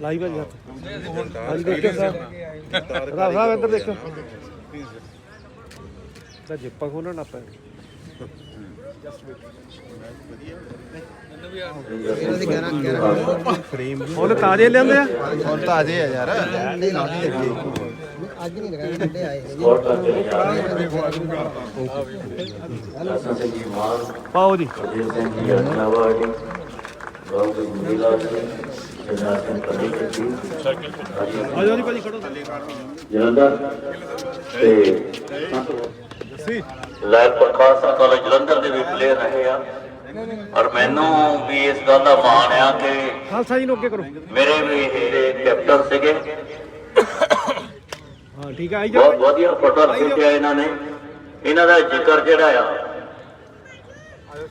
ਲਾਈ ਭਾਜੀ ਹੱਥ ਹਾਂਜੀ ਦੇਖਿਓ ਸਾਹਿਬ ਰਾਹ ਸਾਹਿਬ ਇੱਧਰ ਦੇਖਿਓ ਤਾਂ ਜਿੱਪਾ ਖੋਲਣਾ ਆਪਾਂ ਹੁਣ ਤਾਜ਼ੇ ਲਿਆਂਦੇ ਆ ਹੁਣ ਤਾਂ ਅਜੇ ਆ ਯਾਰ ਅੱਜ ਨਹੀਂ ਲਗਾਏ ਵੱਡੇ ਆਏ ਨੇ ਬਹੁਤ ਲੱਗੇ ਅਸਾਂ ਸਿੰਘ ਜੀ ਮਾਨ ਪਾਓ ਜੀ ਅਜੇ ਸਿੰਘ ਜੀ ਅਜਨਾਵਾੜੀ ਡਾਕਟਰ ਨੀਲਾ ਸਿੰਘ ਜਨਾਬ ਸਿੰਘ ਪਲੀ ਜੀ ਆ ਜਾਓ ਜੀ ਭਾਜੀ ਖੜੋ ਜਲੰਧਰ ਤੇ ਲਾਇਕ ਪ੍ਰਕਾਸ਼ ਕਾਲਜ ਜਲੰਧਰ ਦੇ ਵੀ ਪਲੇਅਰ ਰਹੇ ਆ। ਔਰ ਮੈਨੂੰ ਵੀ ਇਸ ਗੱਲ ਦਾ ਮਾਣ ਆ ਕਿ ਖਾਲਸਾ ਜੀ ਨੂੰ ਅੱਗੇ ਕਰੋ। ਮੇਰੇ ਵੀ ਇਹ ਕੈਪਟਨ ਸੀਗੇ। ਹਾਂ ਠੀਕ ਆ ਆਈ ਜਾਓ। ਬਹੁਤ ਵਧੀਆ ਫੋਟੋ ਖਿੱਚਿਆ ਇਹਨਾਂ ਨੇ। ਇਹਨਾਂ ਦਾ ਜ਼ਿਕਰ ਜਿਹੜਾ ਆ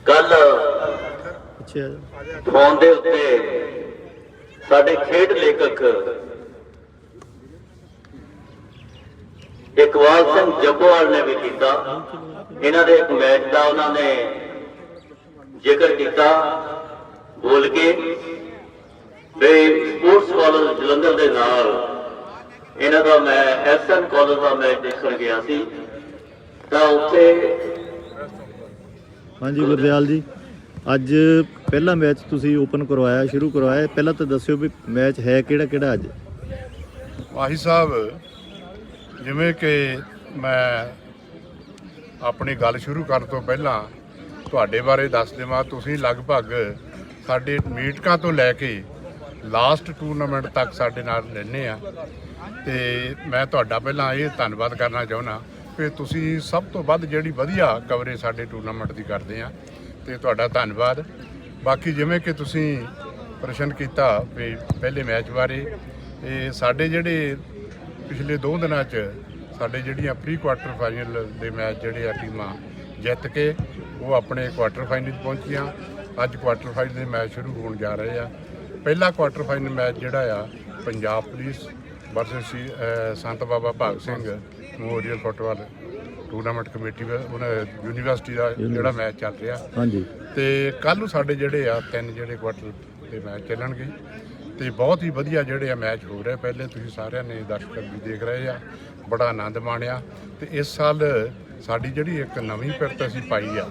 ਕੱਲ ਅੱਛਾ ਫੋਨ ਦੇ ਉੱਤੇ ਸਾਡੇ ਖੇਡ ਲੇਖਕ ਇਕਬਾਲ ਸਿੰਘ ਜੱਬੋਵਾਲ ਨੇ ਵੀ ਕੀਤਾ। ਇਹਨਾਂ ਦੇ ਇੱਕ ਮੈਚ ਦਾ ਉਹਨਾਂ ਨੇ ਜ਼ਿਕਰ ਕੀਤਾ। ਬੋਲ ਕੇ ਵੀ ਸਪੋਰਟਸ ਕਾਲਜ ਜਲੰਧਰ ਦੇ ਨਾਲ ਇਹਨਾਂ ਦਾ ਮੈਂ ਐਸਐਨ ਕਾਲਜ ਦਾ ਮੈਚ ਦੇਖਣ ਗਿਆ ਸੀ। ਤਾਂ ਉੱਥੇ ਹਾਂਜੀ ਗੁਰਦਿਆਲ ਜੀ। ਅੱਜ ਪਹਿਲਾ ਮੈਚ ਤੁਸੀਂ ਓਪਨ ਕਰਵਾਇਆ, ਸ਼ੁਰੂ ਕਰਵਾਇਆ, ਪਹਿਲਾਂ ਤਾਂ ਦੱਸਿਓ ਵੀ ਮੈਚ ਹੈ ਕਿਹੜਾ ਕਿਹੜਾ ਅੱਜ? ਵਾਹੀ ਸਾਹਿਬ, ਜਿਵੇਂ ਕਿ ਮੈਂ ਆਪਣੀ ਗੱਲ ਸ਼ੁਰੂ ਕਰਨ ਤੋਂ ਪਹਿਲਾਂ ਤੁਹਾਡੇ ਬਾਰੇ ਦੱਸ ਦੇਵਾਂ, ਤੁਸੀਂ ਲਗਭਗ ਸਾਡੇ ਮੀਟਕਾਂ ਤੋਂ ਲੈ ਕੇ ਲਾਸਟ ਟੂਰਨਾਮੈਂਟ ਤੱਕ ਸਾਡੇ ਨਾਲ ਰਹਿੰਦੇ ਆ। ਤੇ ਮੈਂ ਤੁਹਾਡਾ ਪਹਿਲਾਂ ਇਹ ਧੰਨਵਾਦ ਕਰਨਾ ਚਾਹੁੰਦਾ ਕਿ ਤੁਸੀਂ ਸਭ ਤੋਂ ਵੱਧ ਜਿਹੜੀ ਵਧੀਆ ਕਵਰੇਜ ਸਾਡੇ ਟੂਰਨਾਮੈਂਟ ਦੀ ਕਰਦੇ ਆ। ਤੇ ਤੁਹਾਡਾ ਧੰਨਵਾਦ। ਬਾਕੀ ਜਿਵੇਂ ਕਿ ਤੁਸੀਂ ਪ੍ਰਸ਼ਨ ਕੀਤਾ ਵੀ ਪਹਿਲੇ ਮੈਚ ਬਾਰੇ ਇਹ ਸਾਡੇ ਜਿਹੜੇ ਪਿਛਲੇ ਦੋ ਦਿਨਾਂ 'ਚ ਸਾਡੇ ਜਿਹੜੀਆਂ ਪ੍ਰੀ ਕੁਆਟਰ ਫਾਈਨਲ ਦੇ ਮੈਚ ਜਿਹੜੇ ਆ ਟੀਮਾਂ ਜਿੱਤ ਕੇ, ਉਹ ਆਪਣੇ ਕੁਆਟਰ ਫਾਈਨਲ 'ਚ ਪਹੁੰਚੀਆਂ। ਅੱਜ ਕੁਆਟਰ ਫਾਈਨਲ ਦੇ ਮੈਚ ਸ਼ੁਰੂ ਹੋਣ ਜਾ ਰਹੇ ਆ। ਪਹਿਲਾ ਕੁਆਟਰ ਫਾਈਨਲ ਮੈਚ ਜਿਹੜਾ ਆ, Punjab police versus Sant Baba Bhag Singh memorial football tournament committee ਉਹਨਾਂ ਯੂਨੀਵਰਸਿਟੀ ਦਾ ਜਿਹੜਾ ਮੈਚ ਚੱਲ ਰਿਹਾ। ਹਾਂਜੀ। ਤੇ ਕੱਲ ਨੂੰ ਸਾਡੇ ਜਿਹੜੇ ਆ ਤਿੰਨ ਜਿਹੜੇ ਕੁਆਟਰ ਦੇ ਮੈਚ ਚੱਲਣਗੇ। ਤੇ ਬਹੁਤ ਹੀ ਵਧੀਆ ਜਿਹੜੇ ਆ ਮੈਚ ਹੋ ਰਹੇ। ਪਹਿਲੇ ਤੁਸੀਂ ਸਾਰਿਆਂ ਨੇ ਦਰਸ਼ਕ ਵੀ ਦੇਖ ਰਹੇ ਆ। ਬੜਾ ਆਨੰਦ ਮਾਣਿਆ। ਤੇ ਇਸ ਸਾਲ ਸਾਡੀ ਜਿਹੜੀ ਇੱਕ ਨਵੀਂ ਪਿਰਤ ਅਸੀਂ ਪਾਈ ਆ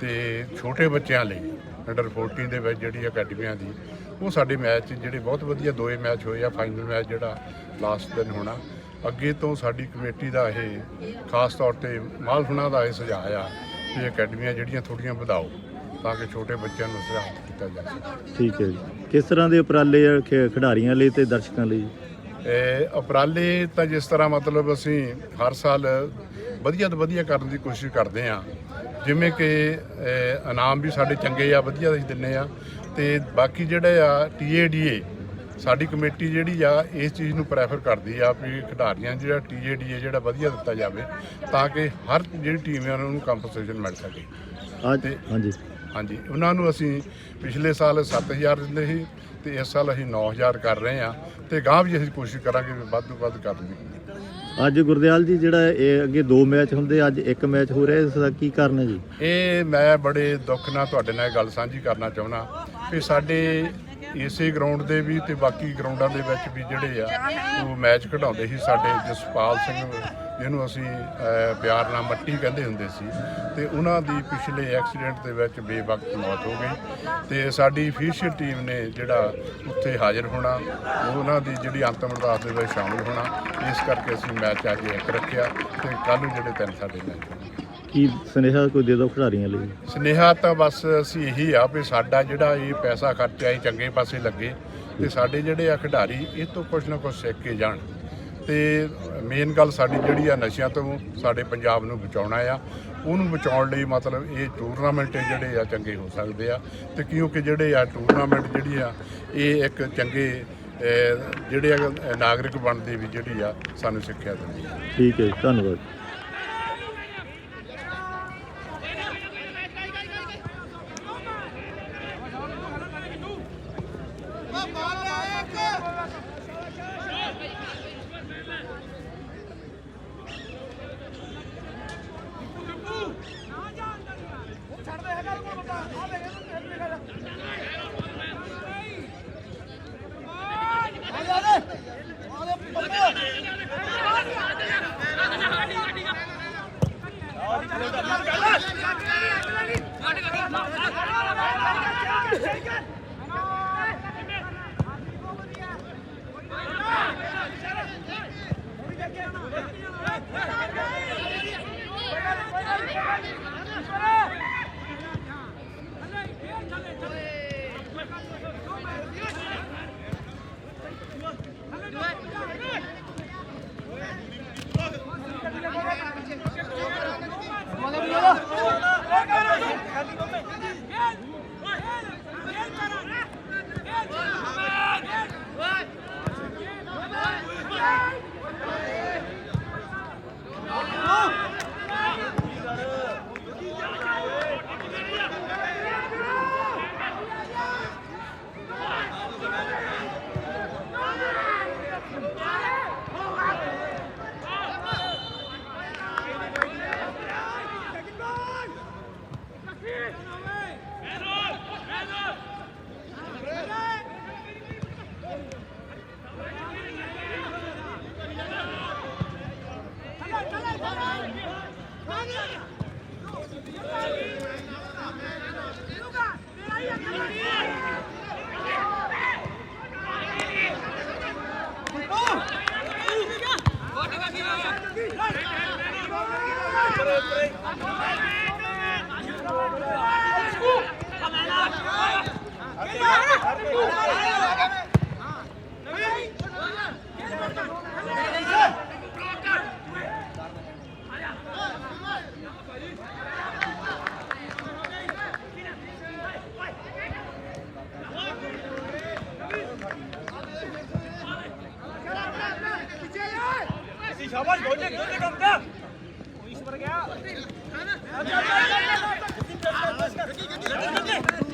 ਤੇ ਛੋਟੇ ਬੱਚਿਆਂ ਲਈ ਅੰਡਰ 14 ਦੇ ਵਿੱਚ ਜਿਹੜੀ ਅਕੈਡਮੀਆਂ ਦੀ ਉਹ ਸਾਡੇ ਮੈਚ ਜਿਹੜੇ ਬਹੁਤ ਵਧੀਆ ਦੋਏ ਮੈਚ ਹੋਏ ਆ ਫਾਈਨਲ ਮੈਚ ਜਿਹੜਾ ਲਾਸਟ ਦਿਨ ਹੋਣਾ। ਅੱਗੇ ਤੋਂ ਸਾਡੀ ਕਮੇਟੀ ਦਾ ਇਹ ਖਾਸ ਤੌਰ ਤੇ ਮਾਲਫੁਣਾ ਦਾ ਇਹ ਸੁਝਾਅ ਆ ਕਿ ਅਕੈਡਮੀਆਂ ਜਿਹੜੀਆਂ ਥੋੜੀਆਂ ਵਧਾਓ ਤਾਂ ਕਿ ਛੋਟੇ ਬੱਚਿਆਂ ਨੂੰ ਸੁਝਾਅ ਕੀਤਾ ਜਾ ਸਕੇ। ਠੀਕ ਹੈ ਜੀ। ਕਿਸ ਤਰ੍ਹਾਂ ਦੇ ਉਪਰਾਲੇ ਆ ਖੇ- ਖਿਡਾਰੀਆਂ ਲਈ ਤੇ ਦਰਸ਼ਕਾਂ ਲਈ? ਇਹ ਉਪਰਾਲੇ ਤਾਂ ਜਿਸ ਤਰ੍ਹਾਂ ਮਤਲਬ ਅਸੀਂ ਹਰ ਸਾਲ ਵਧੀਆ ਤੋਂ ਵਧੀਆ ਕਰਨ ਦੀ ਕੋਸ਼ਿਸ਼ ਕਰਦੇ ਆ ਜਿਵੇਂ ਕਿ ਇਹ, ਇਨਾਮ ਵੀ ਸਾਡੇ ਚੰਗੇ ਆ ਵਧੀਆ ਅਸੀਂ ਦਿੰਨੇ ਆ। ਤੇ ਬਾਕੀ ਜਿਹੜੇ ਆ ਟੀਏਡੀਏ ਸਾਡੀ ਕਮੇਟੀ ਜਿਹੜੀ ਆ ਇਸ ਚੀਜ਼ ਨੂੰ ਪ੍ਰੈਫਰ ਕਰਦੀ ਆ ਵੀ ਖਿਡਾਰੀਆਂ ਜਿਹੜਾ ਟੀਏਡੀਏ ਜਿਹੜਾ ਵਧੀਆ ਦਿੱਤਾ ਜਾਵੇ ਤਾਂ ਕਿ ਹਰ ਜਿਹੜੀ ਟੀਮ ਆ ਉਹਨਾਂ ਨੂੰ ਕੰਪਨਸੇਸ਼ਨ ਮਿਲ ਸਕੇ। ਅੱਜ ਹਾਂਜੀ। ਹਾਂਜੀ ਉਹਨਾਂ ਨੂੰ ਅਸੀਂ ਪਿਛਲੇ ਸਾਲ 7000 ਦਿੰਦੇ ਸੀ ਤੇ ਇਸ ਸਾਲ ਅਸੀਂ 9000 ਕਰ ਰਹੇ ਆ ਤੇ ਗਾਂ ਵੀ ਅਸੀਂ ਕੋਸ਼ਿਸ਼ ਕਰਾਂਗੇ ਵੀ ਵੱਧ ਤੋਂ ਵੱਧ ਕਰਨ ਦੀ ਅੱਜ ਗੁਰਦਿਆਲ ਜੀ ਜਿਹੜਾ ਇਹ ਅੱਗੇ ਦੋ ਮੈਚ ਹੁੰਦੇ ਅੱਜ ਇੱਕ ਮੈਚ ਹੋ ਰਿਹਾ ਇਸ ਦਾ ਕੀ ਕਾਰਨ ਹੈ ਜੀ? ਇਹ ਮੈਂ ਬੜੇ ਦੁੱਖ ਨਾਲ ਤੁਹਾਡੇ ਨਾਲ ਗੱਲ ਸਾਂਝੀ ਕਰਨਾ ਚਾਹੁੰਦਾ ਕਿ ਸਾਡੇ ਇਸੇ ਗਰਾਊਂਡ ਦੇ ਵੀ ਤੇ ਬਾਕੀ ਗਰਾਊਂਡਾਂ ਦੇ ਵਿੱਚ ਵੀ ਜਿਹੜੇ ਆ, ਉਹ ਮੈਚ ਖਿਡਾਉਂਦੇ ਸੀ ਸਾਡੇ ਜਸਪਾਲ ਸਿੰਘ, ਜਿਹਨੂੰ ਅਸੀਂ ਪਿਆਰ ਨਾਲ ਮੱਟੀ ਕਹਿੰਦੇ ਹੁੰਦੇ ਸੀ। ਤੇ ਉਹਨਾਂ ਦੀ ਪਿਛਲੇ ਐਕਸੀਡੈਂਟ ਦੇ ਵਿੱਚ ਬੇਵਕਤ ਮੌਤ ਹੋ ਗਈ। ਤੇ ਸਾਡੀ ਫਿਸ਼ਰ ਟੀਮ ਨੇ ਜਿਹੜਾ ਉੱਥੇ ਹਾਜ਼ਰ ਹੋਣਾ ਉਹਨਾਂ ਦੀ ਜਿਹੜੀ ਅੰਤਮ ਅਰਦਾਸ ਦੇ ਵਿੱਚ ਸ਼ਾਮਲ ਹੋਣਾ, ਇਸ ਕਰਕੇ ਅਸੀਂ ਮੈਚ ਅੱਜ ਇੱਕ ਰੱਖਿਆ ਤੇ ਕੱਲ੍ਹ ਨੂੰ ਜਿਹੜੇ ਤਿੰਨ ਸਾਡੇ ਮੈਚ ਹੋਣਗੇ। ਕੀ ਸੁਨੇਹਾ ਕੋਈ ਦੇ ਦਿਓ ਖਿਡਾਰੀਆਂ ਲਈ? ਸਨੇਹਾ ਤਾਂ ਬਸ ਅਸੀਂ ਇਹੀ ਆ ਵੀ ਸਾਡਾ ਜਿਹੜਾ ਇਹ ਪੈਸਾ ਖਰਚਿਆ ਇਹ ਚੰਗੇ ਪਾਸੇ ਲੱਗੇ ਤੇ ਸਾਡੇ ਜਿਹੜੇ ਆ ਖਿਡਾਰੀ ਇਹ ਤੋਂ ਕੁਝ ਨਾ ਕੁਝ ਸਿੱਖ ਕੇ ਜਾਣ। ਤੇ ਮੇਨ ਗੱਲ ਸਾਡੀ ਜਿਹੜੀ ਆ ਨਸ਼ਿਆਂ ਤੋਂ ਸਾਡੇ ਪੰਜਾਬ ਨੂੰ ਬਚਾਉਣਾ ਆ ਉਹਨੂੰ ਬਚਾਉਣ ਲਈ ਮਤਲਬ ਇਹ ਟੂਰਨਾਮੈਂਟ ਜਿਹੜੇ ਆ ਚੰਗੇ ਹੋ ਸਕਦੇ ਆ ਤੇ ਕਿਉਂਕਿ ਜਿਹੜੇ ਆ ਟੂਰਨਾਮੈਂਟ ਜਿਹੜੀ ਆ ਇਹ ਇੱਕ ਚੰਗੇ ਜਿਹੜੇ ਆ ਨਾਗਰਿਕ ਬਣਨ ਦੀ ਵੀ ਜਿਹੜੀ ਆ ਸਾਨੂੰ ਸਿੱਖਿਆ ਦਿੰਦੀ ਆ। ਠੀਕ ਹੈ ਜੀ ਧੰਨਵਾਦ। Bora, bora! Thank you. शाबाश गोले गोले करता ईश्वर गया अच्छा अच्छा अच्छा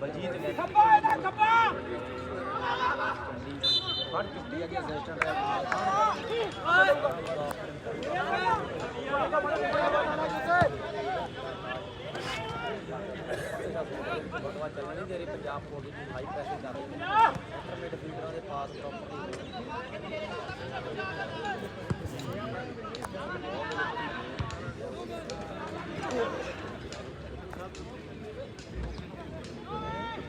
ਬਲਜੀਤ ਨੇ ਖੱਬਾ ਇਹਦਾ ਖੱਬਾ ਪਿਆ ਪਿਆ ਪਿਆ ਲਾਈਨਮੈਨ ਲਾਈਨਮੈਨ ਖੜਾ ਤੇਰੇ ਕੋਲ ਕਲੋਜ਼ ਕਰ ਬਾਹਰ ਕੱਢ ਦੇ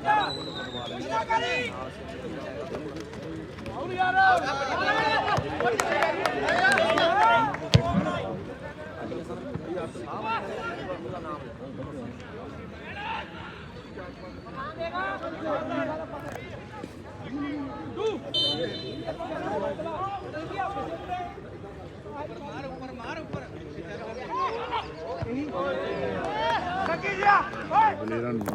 ਨਾ ਕਰੀ ਹੋਰ ਯਾਰ ਲੱਗੀ ਜਾ ਬਲੇਰਾਂ ਨੂੰ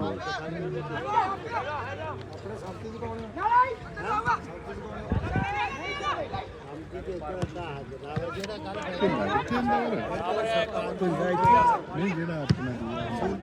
ਨਹੀਂ ਜਿਹੜਾ ਆਪਣਾ